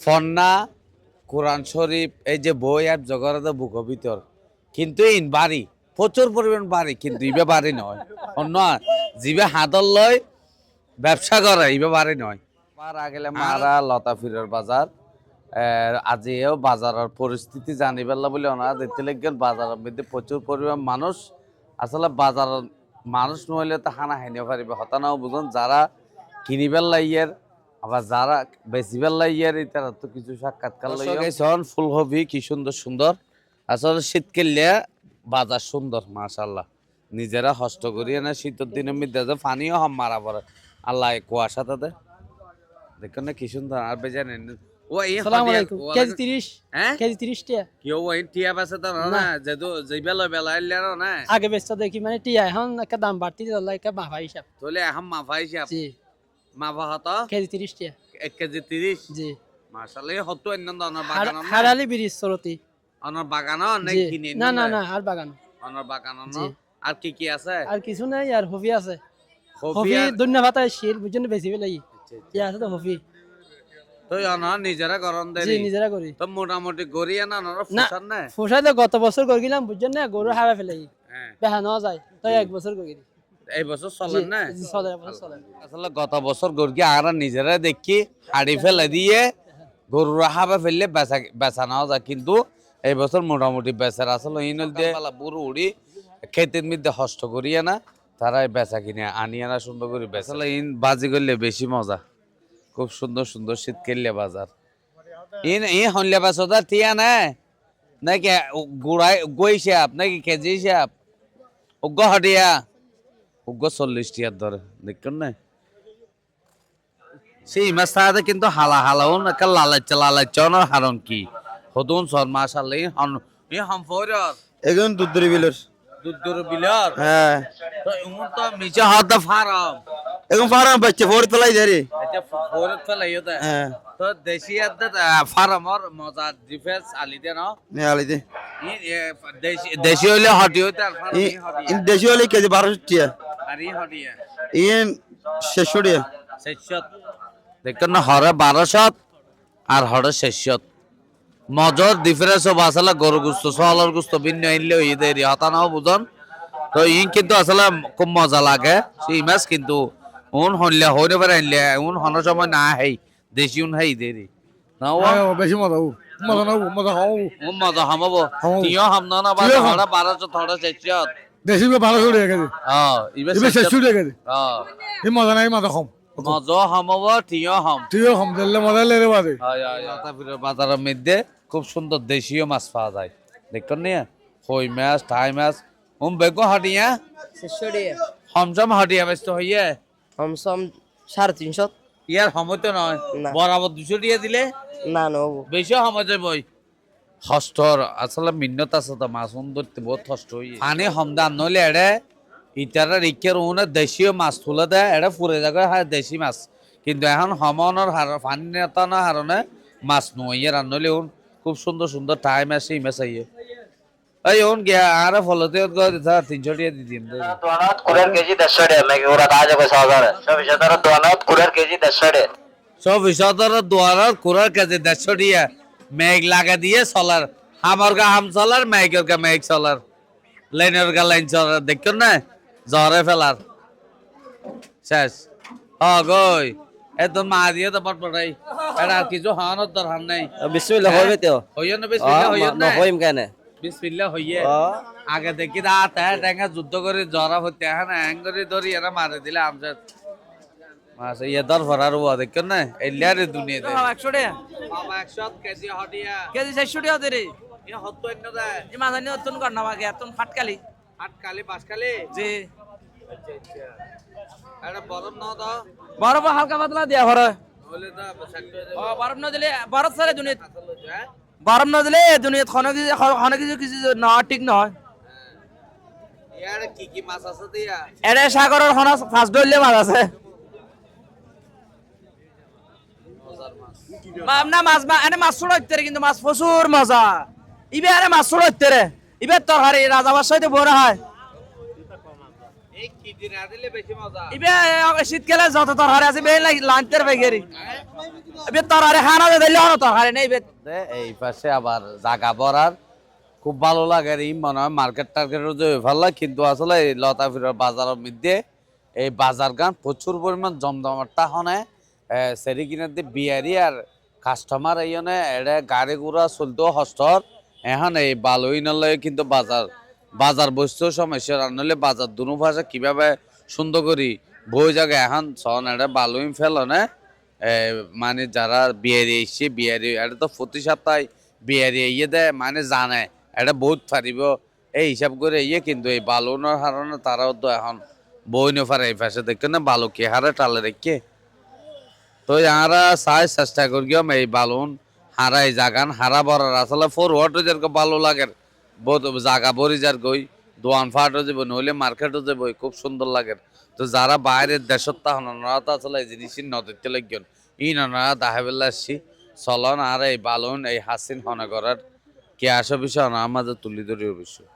ফন্না কোরআন শরীফ এই যে বই আর জগরাত বুক ভিতর। কিন্তু ইন বাড়ি প্রচুর পরিমাণ বাড়ি কিন্তু ইবে বাড়ি নয়। অন্য জিবে হাতর লয় ব্যবসা করে ইবে বাড়ি নয়। মার আগেলে মারা লতা ফিরের বাজার আজিও বাজারের পরিস্থিতি জানি পেলা বলে ওনারা দেখতে লাগবেন বাজারের মধ্যে প্রচুর পরিমাণ মানুষ। আসলে বাজারের মানুষ নহলে তো হানা হাইনে পারিবে হতানাও বুঝুন যারা কিনিবেল লাইয়ের আবার যারা বেচিবেল লাইয়ের তারা তো কিছু সাক্ষাৎকার লাইয়েন ফুলকপি কি সুন্দর সুন্দর। আসলে শীত কিনলে বাজার সুন্দর মাশাল্লাহ নিজেরা হস্ত করি না শীতের দিনের মধ্যে যে পানিও হাম মারা পড়ে। আল্লাহ কুয়াশা তাতে। দেখুন না কি সুন্দর আর তিরিশ। হ্যাঁ? আগে বেচতে দেখি মানে টিয়া এখন একটা দাম বাড়তি বাফা হিসাব। তাহলে এখন মাফা হিসাব। জি হত কেজি তিরিশ টিয়া। এক কেজি তিরিশ? জি। হতো অনার বাগান হারালি ব্রিজ অনার বাগান জি। কিনে না না না আর বাগান অনার বাগান আর কি কি আছে? আর কিছু নাই আর হফি আছে। আর- ধন্যবাদ শিল বুঝছেন বেশি পেলাই ইয়া আছে তো হফি তো অনার নিজেরা গরম জি দেরি নিজেরা করি। তো মোটামুটি গড়িয়া না অনার না। ফুসার না? ফসাই তো গত বছর করে গেলাম বুঝছেন না গরু হারা ফেলাই হ্যাঁ। বেহা নেওয়া যায় তাই এক বছর করে গেলি। এই বছর চলেন না? আসলে গত বছর গরুকে আমরা নিজেরা দেখি হাড়ি ফেলে দিয়ে গরুরা হাবে ফেললে বেচা বেচা নেওয়া যায়। কিন্তু এই বছর মোটামুটি বেচার আসলে ইনল দিয়ে বুড়ো উড়ি খেতের মধ্যে হস্ত করিয়ে না তারা বেচা কিনে আনিয়ে না সুন্দর করে বেচালে ইন বাজি করলে বেশি মজা। খুব সুন্দর সুন্দর শীত কেললে বাজার। ইন ই হনলে বেচা টিয়া না? নাকি গুড়াই গই সাপ নাকি কেজি সাপ ও হটিয়া উগ্র চল্লিশ টিয়ার ধরে দেখুন না। সেই মাছ তাহাতে কিন্তু হালা হালাও না কাল লালাচ্ছা লালাচ্ছা না হারন কি? হদুন সর মাছ আলে হন ই হম ফয়রর এখন দুধুরি বিলের। দুদ্দুর বিলর? হ্যাঁ। তো মিছে হদ ফারাম। এখন ফার্ম বাচ্চা ফোর ফেলাই ধরে। এটা ফয়রত ফেলাই হতে। হ্যাঁ। তো দেশি আদে ফারামর মজা ডিফেন্স আলি দে না? ই এ, দেশি হইলে হটি হইতে আর ফারাম হটি দেশি হলে কেজি বারোশো টিয়া। আর ই হটি ইন শেষত। দেখুন হরে বারোশত আর হরে শেষত। মজর ডিফারেন্স হব আসলে গরু গুস্ত সহলর গুস্ত ভিন্ন আনলে ওই দেরি হতানাও বুঝন। তো ইন কিন্তু আসলে খুব মজা লাগে সেই মাছ কিন্তু উন হইলে হইতে পারে আনলে উন হনের সময় না হেই দেশি উন হেই দেরি। না ও? বেশি মজা হব মজা না মজা খাও মজা হামাবো। তিও হামনা না বা তিও হাম। হরে বারোশত হরে শেষত। দেশি ভালো চলে গেছে হ্যাঁ ইবে এবার শেষ চলে গেছে হ্যাঁ এই মজা নাই খাম। মজা হামাবো তিও হাম তুইও খাম দিলে মজা লেরে বাদে। তারপরে বাজারের মধ্যে খুব সুন্দর দেশীয় মাছ পাওয়া যায়। দেখুন নিয়ে কই মাছ টাই মাছ। উম বেগো হাটিয়া? হমসম হাটিয়া ব্যস্ত হইয়ে? হমসম সাড়ে তিনশো ইয়ার সময় তো নয় না। বরাবর দুশো টিয়া দিলে? না নব বেশি সময় যায় বই হস্তর আসলে মিন্নত আছে তো ধরতে বহুত কষ্ট হই পানি হমদান নইলে এড়ে ইটারা রিকের উনে দেশীয় মাছ তুলে দেয় এড়ে ফুরে যাবে হ্যাঁ দেশি মাছ। কিন্তু এখন হমনের হার পানি নেতানোর হারণে মাছ নইয়ে রান্নলে উন খুব সুন্দর সুন্দর টাইম আছে ইমেজ আইয়ে এই উন গিয়া আর ফলতে তিনশো টিয়া দি দিন দোয়ানত কুড়ের কেজি দেড়শো টাকা মেঘে ওরা পয়সা হাজার চব্বিশ হাজার দোয়ানত কুড়ের কেজি দেড়শো টাকা সব দুয়ারার কুড়ার কাছে দেড়শো টিয়া মেঘ লাগা দিয়ে চলার হামর গা হাম চলার মেঘের গা মেঘ চলার লাইনের গা লাইন চলার দেখুন না? জ্বরে ফেলার। শেষ। হ গই। এ মা দিয়ে তো পটপটাই এটা আর কিছু হওয়ানোর দরকার নাই। বিসমিল্লাহ হবে তো? হইয় না বিসমিল্লাহ হইয় না। হইম কেন? বিসমিল্লাহ হইয়ে। আগে দেখি টেঙ্গা যুদ্ধ করে জরা হতে হ্যাঁ হ্যাং করে ধরি এরা মারে দিলে আমজাদ। মাস ইয়ে দর ভরার হওয়া দেখুন না এলিয়ারে দুনিয়াতে একশো টাকা বাবা একশো কেজি হটিয়া কেজি চারশো টাকা দেরে এ হতো অন্য দেয় এই মাঝানি অত্যন কর না ফাটকালি। আট কালি পাঁচ কালি যে এটা বরফ নাও দাও বরফ হালকা পাতলা দিয়া ঘরে হলে দা সাকতে ও বরফ না দিলে বরফ দুনিয়াত হ্যাঁ বরফ না দিলে দুনিয়াত খন কিছু খন কিছু কিছু না ঠিক নয় ইয়ার কি কি মাছ আছে দিয়া? এড়ে সাগরের খন ফার্স্ট ধরলে মাছ আছে। মাছ মজা। ইবে শীতকালে যত আছে খানা দিলে নেই এই পাশে আবার জাগা ভরার খুব ভালো লাগে এই মনে হয় মার্কেট টার্কেটও যে ভালো কিন্তু আসলে এই লতাফিরার বাজারের মধ্যে এই বাজার গান প্রচুর পরিমাণ জমজমাটটা হনে সেরি দিয়ে বিয়ারি আর কাস্টমার এই জন্য এটা গাড়ি ঘোড়া চলতেও হস্তর এখন এই বালুই নলে কিন্তু বাজার বাজার বস্তু সমস্যা। আর নলে বাজার দুনো ভাষা কীভাবে সুন্দর করি বই জায়গায় এখন সন এটা বালুই ফেলনে মানে যারা বিয়ারি এসছে বিয়ারি এটা তো প্রতি সপ্তাহে বিয়ারি ইয়ে দেয় মানে জানে। এটা বহুত পারিব এই হিসাব করে ইয়ে কিন্তু এই বালুনের হারণে তারাও তো এখন বই নে পারে এই পাশে দেখতে না বালু কে হারে টালে রেখে তো আমরা চাই চেষ্টা করিম এই বালুন হারা এই জাগান, হারা বড়ার আসলে ফরওয়ার্ড যেরকম ভালো লাগে জাগা ভরি যার গই দোয়ান ফাটও যাব নইলে মার্কেটও যাব খুব সুন্দর লাগে। তো যারা বাইরের তাহন, ওনারা তো আসলে এই জিনিসই নদীতে লাগবেন ই ওনারা দাহে বেলা আসছি। চলন, আর এই বালুন, এই হাসিন হনে করার কে আসা বিষয় আমাদের তুলি ধরি বিষয়